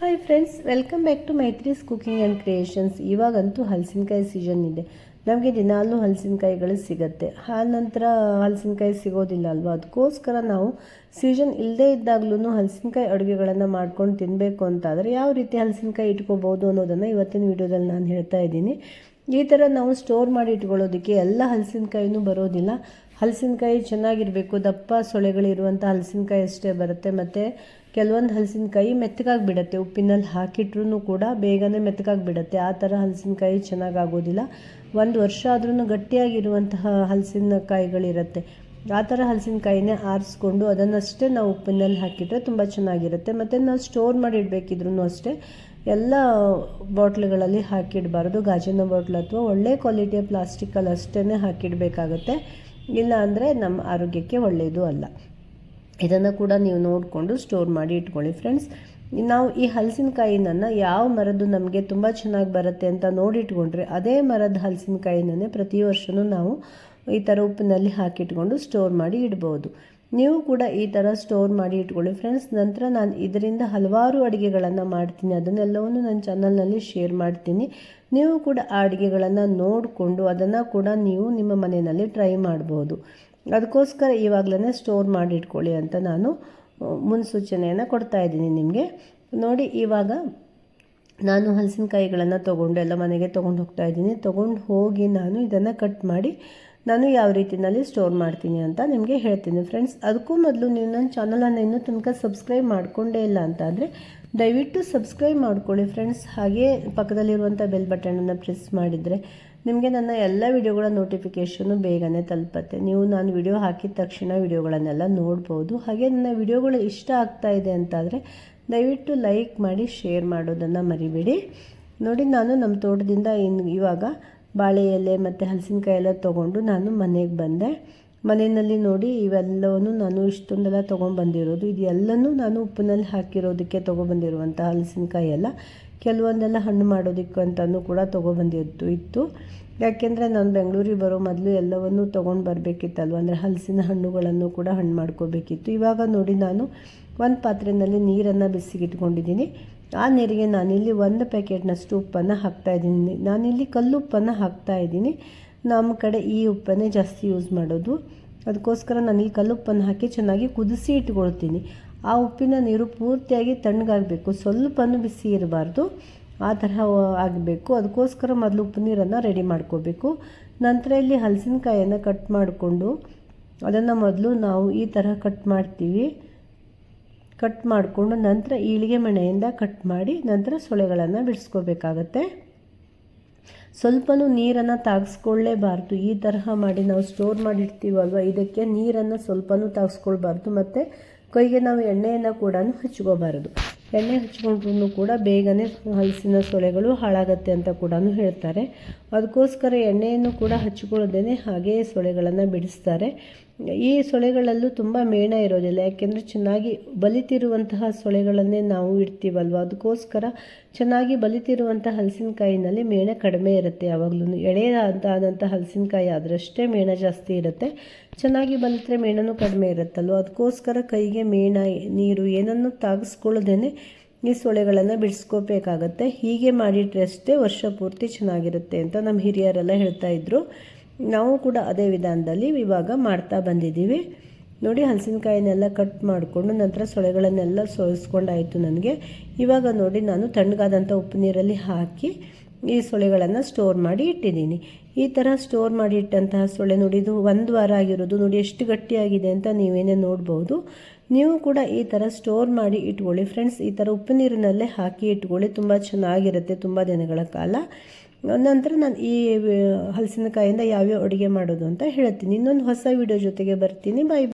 Hi friends welcome back to Maithri's cooking and creations ಇವಾಗಂತೂ ಹಲಸಿನಕಾಯಿ season ಇದೆ. ನಮಗೆ ದಿನಾಲೂ ಹಲಸಿನಕಾಯಿಗಳು ಸಿಗುತ್ತೆ. ಆ ನಂತರ ಹಲಸಿನಕಾಯಿ ಸಿಗೋದಿಲ್ಲ ಅಲ್ವಾ? ಅದಕ್ಕೋಸ್ಕರ ನಾವು ಸೀಸನ್ ಇಲ್ಲದೇ ಇದ್ದಾಗಲೂ ಹಲಸಿನಕಾಯಿ ಅಡುಗೆಗಳನ್ನು ಮಾಡ್ಕೊಂಡು ತಿನ್ನಬೇಕು ಅಂತಾದರೆ ಯಾವ ರೀತಿ ಹಲಸಿನಕಾಯಿ ಇಟ್ಕೋಬೋದು ಅನ್ನೋದನ್ನು ಇವತ್ತಿನ ವಿಡಿಯೋದಲ್ಲಿ ನಾನು ಹೇಳ್ತಾ ಇದ್ದೀನಿ. ಈ ಥರ ನಾವು ಸ್ಟೋರ್ ಮಾಡಿ ಇಟ್ಕೊಳ್ಳೋದಕ್ಕೆ ಎಲ್ಲ ಹಲಸಿನಕಾಯಿನೂ ಬರೋದಿಲ್ಲ. ಹಲಸಿನಕಾಯಿ ಚೆನ್ನಾಗಿರಬೇಕು. ದಪ್ಪ ಸೊಳೆಗಳಿರುವಂಥ ಹಲಸಿನಕಾಯಿ ಅಷ್ಟೇ ಬರುತ್ತೆ. ಮತ್ತು ಕೆಲವೊಂದು ಹಲಸಿನಕಾಯಿ ಮೆತ್ತಗಾಗಿ ಬಿಡುತ್ತೆ ಉಪ್ಪಿನಲ್ಲಿ ಹಾಕಿಟ್ರೂ ಕೂಡ ಬೇಗನೆ ಮೆತ್ತಗಾಗಿ ಬಿಡುತ್ತೆ ಆ ಥರ ಹಲಸಿನಕಾಯಿ ಚೆನ್ನಾಗಾಗೋದಿಲ್ಲ. ಒಂದು ವರ್ಷ ಆದ್ರೂ ಗಟ್ಟಿಯಾಗಿರುವಂತಹ ಹಲಸಿನಕಾಯಿಗಳಿರುತ್ತೆ. ಆ ಥರ ಹಲಸಿನಕಾಯಿನೇ ಆರಿಸ್ಕೊಂಡು ಅದನ್ನಷ್ಟೇ ನಾವು ಉಪ್ಪಿನಲ್ಲಿ ಹಾಕಿಟ್ರೆ ತುಂಬ ಚೆನ್ನಾಗಿರುತ್ತೆ. ಮತ್ತು ನಾವು ಸ್ಟೋರ್ ಮಾಡಿ ಇಡಬೇಕಿದ್ರೂ ಅಷ್ಟೇ ಎಲ್ಲ ಬಾಟ್ಲುಗಳಲ್ಲಿ ಹಾಕಿಡಬಾರ್ದು. ಗಾಜಿನ ಬಾಟ್ಲ್ ಅಥವಾ ಒಳ್ಳೆ ಕ್ವಾಲಿಟಿಯ ಪ್ಲಾಸ್ಟಿಕಲ್ಲಿ ಅಷ್ಟೇ ಹಾಕಿಡಬೇಕಾಗತ್ತೆ. ಇಲ್ಲ ಅಂದರೆ ನಮ್ಮ ಆರೋಗ್ಯಕ್ಕೆ ಒಳ್ಳೆಯದು ಅಲ್ಲ. ಇದನ್ನು ಕೂಡ ನೀವು ನೋಡಿಕೊಂಡು ಸ್ಟೋರ್ ಮಾಡಿ ಇಟ್ಕೊಳ್ಳಿ ಫ್ರೆಂಡ್ಸ್ ನಾವು ಈ ಹಲಸಿನಕಾಯಿನನ್ನು ಯಾವ ಮರದ್ದು ನಮಗೆ ತುಂಬ ಚೆನ್ನಾಗಿ ಬರುತ್ತೆ ಅಂತ ನೋಡಿಟ್ಕೊಂಡ್ರೆ ಅದೇ ಮರದ ಹಲಸಿನಕಾಯಿನೇ ಪ್ರತಿ ವರ್ಷವೂ ನಾವು ಈ ಥರ ಉಪ್ಪಿನಲ್ಲಿ ಹಾಕಿಟ್ಕೊಂಡು ಸ್ಟೋರ್ ಮಾಡಿ ಇಡ್ಬೋದು. ನೀವು ಕೂಡ ಈ ಥರ ಸ್ಟೋರ್ ಮಾಡಿ ಇಟ್ಕೊಳ್ಳಿ. ಫ್ರೆಂಡ್ಸ್ ನಂತರ ನಾನು ಇದರಿಂದ ಹಲವಾರು ಅಡುಗೆಗಳನ್ನು ಮಾಡ್ತೀನಿ. ಅದನ್ನೆಲ್ಲವನ್ನು ನನ್ನ ಚಾನಲ್ನಲ್ಲಿ ಶೇರ್ ಮಾಡ್ತೀನಿ. ನೀವು ಕೂಡ ಆ ಅಡುಗೆಗಳನ್ನು ನೋಡಿಕೊಂಡು ಅದನ್ನು ಕೂಡ ನೀವು ನಿಮ್ಮ ಮನೆಯಲ್ಲಿ ಟ್ರೈ ಮಾಡ್ಬೋದು. ಅದಕ್ಕೋಸ್ಕರ ಇವಾಗಲೇ ಸ್ಟೋರ್ ಮಾಡಿ ಇಟ್ಕೊಳ್ಳಿ ಅಂತ ನಾನು ಮುನ್ಸೂಚನೆಯನ್ನು ಕೊಡ್ತಾ ಇದ್ದೀನಿ ನಿಮಗೆ. ನೋಡಿ, ಇವಾಗ ನಾನು ಹಲಸಿನಕಾಯಿಗಳನ್ನು ತೊಗೊಂಡು ಎಲ್ಲ ಮನೆಗೆ ತೊಗೊಂಡು ಹೋಗ್ತಾ ಇದ್ದೀನಿ. ತೊಗೊಂಡು ಹೋಗಿ ನಾನು ಇದನ್ನು ಕಟ್ ಮಾಡಿ ನಾನು ಯಾವ ರೀತಿಯಲ್ಲಿ ಸ್ಟೋರ್ ಮಾಡ್ತೀನಿ ಅಂತ ನಿಮಗೆ ಹೇಳ್ತೀನಿ ಫ್ರೆಂಡ್ಸ್ ಅದಕ್ಕೂ ಮೊದಲು ನೀವು ನನ್ನ ಚಾನಲನ್ನು ಇನ್ನೂ ತನಕ ಸಬ್ಸ್ಕ್ರೈಬ್ ಮಾಡಿಕೊಂಡೇ ಇಲ್ಲ ಅಂತ ದಯವಿಟ್ಟು ಸಬ್ಸ್ಕ್ರೈಬ್ ಮಾಡ್ಕೊಳ್ಳಿ ಫ್ರೆಂಡ್ಸ್ ಹಾಗೆ ಪಕ್ಕದಲ್ಲಿರುವಂಥ ಬೆಲ್ ಬಟನನ್ನು ಪ್ರೆಸ್ ಮಾಡಿದರೆ ನಿಮಗೆ ನನ್ನ ಎಲ್ಲ ವಿಡಿಯೋಗಳ ನೋಟಿಫಿಕೇಷನು ಬೇಗನೆ ತಲುಪತ್ತೆ. ನೀವು ನಾನು ವಿಡಿಯೋ ಹಾಕಿದ ತಕ್ಷಣ ವಿಡಿಯೋಗಳನ್ನೆಲ್ಲ ನೋಡ್ಬೋದು. ಹಾಗೆ ನನ್ನ ವಿಡಿಯೋಗಳು ಇಷ್ಟ ಆಗ್ತಾ ಇದೆ ಅಂತಾದರೆ ದಯವಿಟ್ಟು ಲೈಕ್ ಮಾಡಿ ಶೇರ್ ಮಾಡೋದನ್ನು ಮರಿಬೇಡಿ. ನೋಡಿ ನಾನು ನಮ್ಮ ತೋಟದಿಂದ ಇನ್ನು ಇವಾಗ ಬಾಳೆ ಎಲೆ ಮತ್ತು ಹಲಸಿನಕಾಯಿ ಎಲ್ಲ ತೊಗೊಂಡು ನಾನು ಮನೆಗೆ ಬಂದೆ. ಮನೆಯಲ್ಲಿ ನೋಡಿ ಇವೆಲ್ಲವೂ ನಾನು ಇಷ್ಟೊಂದೆಲ್ಲ ತೊಗೊಂಡ್ಬಂದಿರೋದು ಇದೆಲ್ಲನೂ ನಾನು ಉಪ್ಪಿನಲ್ಲಿ ಹಾಕಿರೋದಕ್ಕೆ ತೊಗೊಬಂದಿರುವಂಥ ಹಲಸಿನಕಾಯಿ ಎಲ್ಲ ಕೆಲವೊಂದೆಲ್ಲ ಹಣ್ಣು ಮಾಡೋದಕ್ಕೆ ಅಂತಲೂ ಕೂಡ ತೊಗೊಬಂದಿದ್ದು ಇತ್ತು. ಯಾಕೆಂದರೆ ನಾನು ಬೆಂಗಳೂರಿಗೆ ಬರೋ ಮೊದಲು ಎಲ್ಲವನ್ನೂ ತೊಗೊಂಡು ಬರಬೇಕಿತ್ತಲ್ವ? ಅಂದರೆ ಹಲಸಿನ ಹಣ್ಣುಗಳನ್ನು ಕೂಡ ಹಣ್ಣು ಮಾಡ್ಕೋಬೇಕಿತ್ತು. ಇವಾಗ ನೋಡಿ ನಾನು ಒಂದು ಪಾತ್ರೆಯಲ್ಲಿ ನೀರನ್ನು ಬಿಸಿಗಿಟ್ಕೊಂಡಿದ್ದೀನಿ. ಆ ನೀರಿಗೆ ನಾನಿಲ್ಲಿ ಒಂದು ಪ್ಯಾಕೆಟ್ನಷ್ಟು ಉಪ್ಪನ್ನು ಹಾಕ್ತಾಯಿದ್ದೀನಿ ನಾನಿಲ್ಲಿ ಕಲ್ಲುಪ್ಪನ್ನು ಹಾಕ್ತಾಯಿದ್ದೀನಿ ನಮ್ಮ ಕಡೆ ಈ ಉಪ್ಪನ್ನೇ ಜಾಸ್ತಿ ಯೂಸ್ ಮಾಡೋದು. ಅದಕ್ಕೋಸ್ಕರ ನಾನಿಲ್ಲಿ ಕಲ್ಲುಪ್ಪನ್ನು ಹಾಕಿ ಚೆನ್ನಾಗಿ ಕುದಿಸಿ ಇಟ್ಕೊಳ್ತೀನಿ. ಆ ಉಪ್ಪಿನ ನೀರು ಪೂರ್ತಿಯಾಗಿ ತಣ್ಣಗಾಗಬೇಕು. ಸ್ವಲ್ಪನೂ ಬಿಸಿ ಇರಬಾರ್ದು. ಆ ಥರ ಆಗಬೇಕು. ಅದಕ್ಕೋಸ್ಕರ ಮೊದಲು ಉಪ್ಪು ನೀರನ್ನು ರೆಡಿ ಮಾಡ್ಕೋಬೇಕು. ನಂತರ ಇಲ್ಲಿ ಹಲಸಿನಕಾಯನ್ನು ಕಟ್ ಮಾಡಿಕೊಂಡು ಅದನ್ನು ಮೊದಲು ನಾವು ಈ ಥರ ಕಟ್ ಮಾಡ್ತೀವಿ. ಕಟ್ ಮಾಡಿಕೊಂಡು ನಂತರ ಈಳಿಗೆ ಮಣೆಯಿಂದ ಕಟ್ ಮಾಡಿ ನಂತರ ಸೊಳೆಗಳನ್ನು ಬಿಡಿಸ್ಕೋಬೇಕಾಗತ್ತೆ. ಸ್ವಲ್ಪನೂ ನೀರನ್ನು ತಾಗಿಸ್ಕೊಳ್ಳೇಬಾರ್ದು. ಈ ತರಹ ಮಾಡಿ ನಾವು ಸ್ಟೋರ್ ಮಾಡಿರ್ತೀವಲ್ವ, ಇದಕ್ಕೆ ನೀರನ್ನು ಸ್ವಲ್ಪನೂ ತಾಗಿಸ್ಕೊಳ್ಬಾರ್ದು. ಮತ್ತು ಕೈಗೆ ನಾವು ಎಣ್ಣೆಯನ್ನು ಕೂಡ ಹಚ್ಕೋಬಾರದು. ಎಣ್ಣೆ ಹಚ್ಕೊಂಡ್ರೂ ಕೂಡ ಬೇಗನೆ ಹಲಸಿನ ಸೊಳೆಗಳು ಹಾಳಾಗತ್ತೆ ಅಂತ ಕೂಡ ಹೇಳ್ತಾರೆ. ಅದಕ್ಕೋಸ್ಕರ ಎಣ್ಣೆಯನ್ನು ಕೂಡ ಹಚ್ಕೊಳ್ಳೋದೇ ಹಾಗೆಯೇ ಸೊಳೆಗಳನ್ನು ಬಿಡಿಸ್ತಾರೆ. ಈ ಸೊಳೆಗಳಲ್ಲೂ ತುಂಬ ಮೇಣ ಇರೋದಿಲ್ಲ. ಯಾಕೆಂದರೆ ಚೆನ್ನಾಗಿ ಬಲಿತಿರುವಂತಹ ಸೊಳೆಗಳನ್ನೇ ನಾವು ಇಡ್ತೀವಲ್ವ? ಅದಕ್ಕೋಸ್ಕರ ಚೆನ್ನಾಗಿ ಬಲಿತಿರುವಂಥ ಹಲಸಿನಕಾಯಿನಲ್ಲಿ ಮೇಣ ಕಡಿಮೆ ಇರುತ್ತೆ. ಯಾವಾಗಲೂ ಎಳೆಯಾದಂಥ ಹಲಸಿನಕಾಯಿ ಆದರಷ್ಟೇ ಮೇಣ ಜಾಸ್ತಿ ಇರುತ್ತೆ. ಚೆನ್ನಾಗಿ ಬಲಿತರೆ ಮೇಣನೂ ಕಡಿಮೆ ಇರುತ್ತಲ್ವ? ಅದಕ್ಕೋಸ್ಕರ ಕೈಗೆ ಮೇಣ, ನೀರು ಏನನ್ನು ತಾಗಿಸ್ಕೊಳ್ಳೋದೇ ಈ ಸೊಳೆಗಳನ್ನು ಬಿಡಿಸ್ಕೋಬೇಕಾಗತ್ತೆ. ಹೀಗೆ ಮಾಡಿಟ್ರೆ ಅಷ್ಟೇ ವರ್ಷ ಪೂರ್ತಿ ಚೆನ್ನಾಗಿರುತ್ತೆ ಅಂತ ನಮ್ಮ ಹಿರಿಯರೆಲ್ಲ ಹೇಳ್ತಾ ಇದ್ರು. ನಾವು ಕೂಡ ಅದೇ ವಿಧಾನದಲ್ಲಿ ಇವಾಗ ಮಾಡ್ತಾ ಬಂದಿದ್ದೀವಿ. ನೋಡಿ ಹಲಸಿನಕಾಯಿನೆಲ್ಲ ಕಟ್ ಮಾಡಿಕೊಂಡು ನಂತರ ಸೊಳೆಗಳನ್ನೆಲ್ಲ ಸೋಸ್ಕೊಂಡಾಯಿತು ನನಗೆ. ಇವಾಗ ನೋಡಿ ನಾನು ತಣ್ಣಗಾದಂಥ ಉಪ್ಪು ನೀರಲ್ಲಿ ಹಾಕಿ ಈ ಸೊಳೆಗಳನ್ನು ಸ್ಟೋರ್ ಮಾಡಿ ಇಟ್ಟಿದ್ದೀನಿ. ಈ ಥರ ಸ್ಟೋರ್ ಮಾಡಿ ಇಟ್ಟಂತಹ ಸೊಳೆ ನೋಡಿ ಇದು ಒಂದು ವಾರ ಆಗಿರೋದು. ನೋಡಿ ಎಷ್ಟು ಗಟ್ಟಿಯಾಗಿದೆ ಅಂತ ನೀವೇನೇ ನೋಡ್ಬೋದು. ನೀವು ಕೂಡ ಈ ಥರ ಸ್ಟೋರ್ ಮಾಡಿ ಇಟ್ಕೊಳ್ಳಿ. ಫ್ರೆಂಡ್ಸ್ ಈ ಥರ ಉಪ್ಪು ನೀರಿನಲ್ಲೇ ಹಾಕಿ ಇಟ್ಕೊಳ್ಳಿ. ತುಂಬ ಚೆನ್ನಾಗಿರುತ್ತೆ, ತುಂಬ ದಿನಗಳ ಕಾಲ. ನಂತರ ನಾನು ಈ ಹಲಸಿನಕಾಯಿಂದ ಯಾವ್ಯಾವ ಅಡುಗೆ ಮಾಡೋದು ಅಂತ ಹೇಳ್ತೀನಿ. ಇನ್ನೊಂದು ಹೊಸ ವಿಡಿಯೋ ಜೊತೆಗೆ ಬರ್ತೀನಿ. ಬಾಯ್